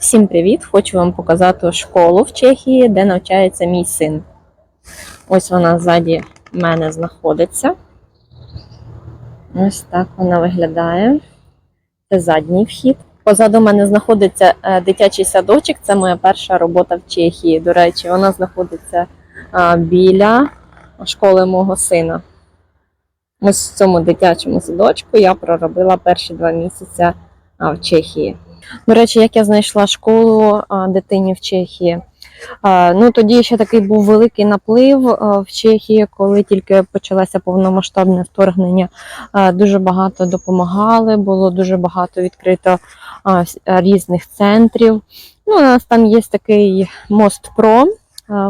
Всім привіт! Хочу вам показати школу в Чехії, де навчається мій син. Ось вона ззаді мене знаходиться. Ось так вона виглядає. Це задній вхід. Позаду мене знаходиться е, дитячий садочок. Це моя перша робота в Чехії. До речі, вона знаходиться е, біля школи мого сина. Ось в цьому дитячому садочку я проробила перші два місяці е, в Чехії. До речі, як я знайшла школу дитині в Чехії. Ну тоді ще такий був великий наплив в Чехії, коли тільки почалося повномасштабне вторгнення. Дуже багато допомагали, було дуже багато відкрито різних центрів. Ну, у нас там є такий мост Про,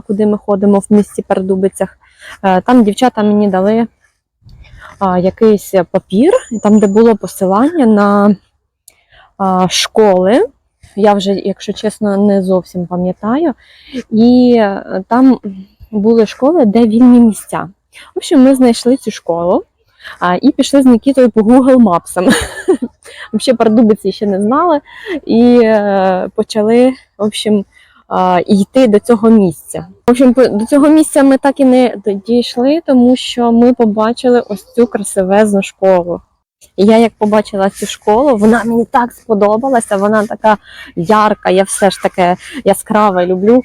куди ми ходимо в місті Передубицях. А, там дівчата мені дали якийсь папір, там, де було посилання на школи. Я вже, якщо чесно, не зовсім пам'ятаю. І там були школи, де вільні місця. В общем, ми знайшли цю школу і пішли з Нікітою по Google Maps. Взагалі Пардубиці ще не знали. І е, почали, в общем, йти до цього місця. В общем, до цього місця ми так і не дійшли, тому що ми побачили ось цю красивезну школу. І я як побачила цю школу, вона мені так сподобалася, вона така ярка, я все ж таке яскраве люблю.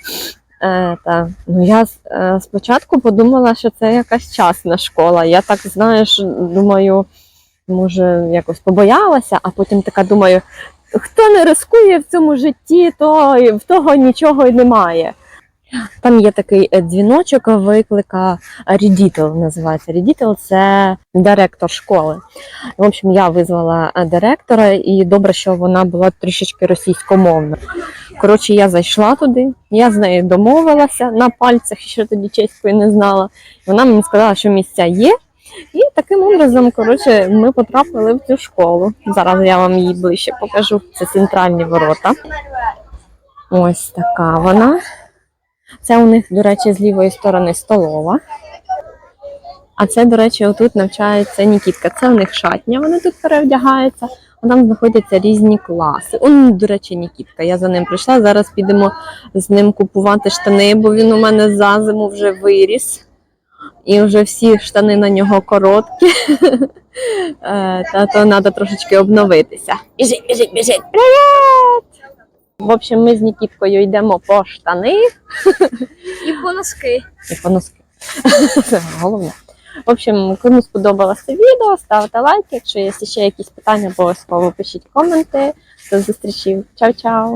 Е, та, ну, я е, спочатку подумала, що це якась частна школа. Я так, знаєш, думаю, може, якось побоялася, а потім така думаю, хто не рискує в цьому житті, то в того нічого й немає. Там є такий е, дзвіночок, виклика Рідітел називається. Рідітел це директор школи. В общем, я визвала е, директора, і добре, що вона була трішечки російськомовна. Коротше, я зайшла туди, я з нею домовилася на пальцях, ще тоді чеської не знала. Вона мені сказала, що місця є. І таким образом, коротше, ми потрапили в цю школу. Зараз я вам її ближче покажу. Це центральні ворота. Ось така вона. Це у них, до речі, з лівої сторони столова. А це, до речі, отут навчається Нікітка. Це у них шатня, вони тут перевдягаються, а там знаходяться різні класи. Он, до речі, Нікітка. Я за ним прийшла. Зараз підемо з ним купувати штани, бо він у мене за зиму вже виріс. І вже всі штани на нього короткі. Е, Та то треба трошечки обновитися. Біжить, біжить, біжить. В общем, ми з Нікіткою йдемо по штани. І по носки. і по носки. Це головне. В общем, кому сподобалося відео, ставте лайк. Якщо є ще якісь питання, обов'язково пишіть коменти. До зустрічі. Чао-чао!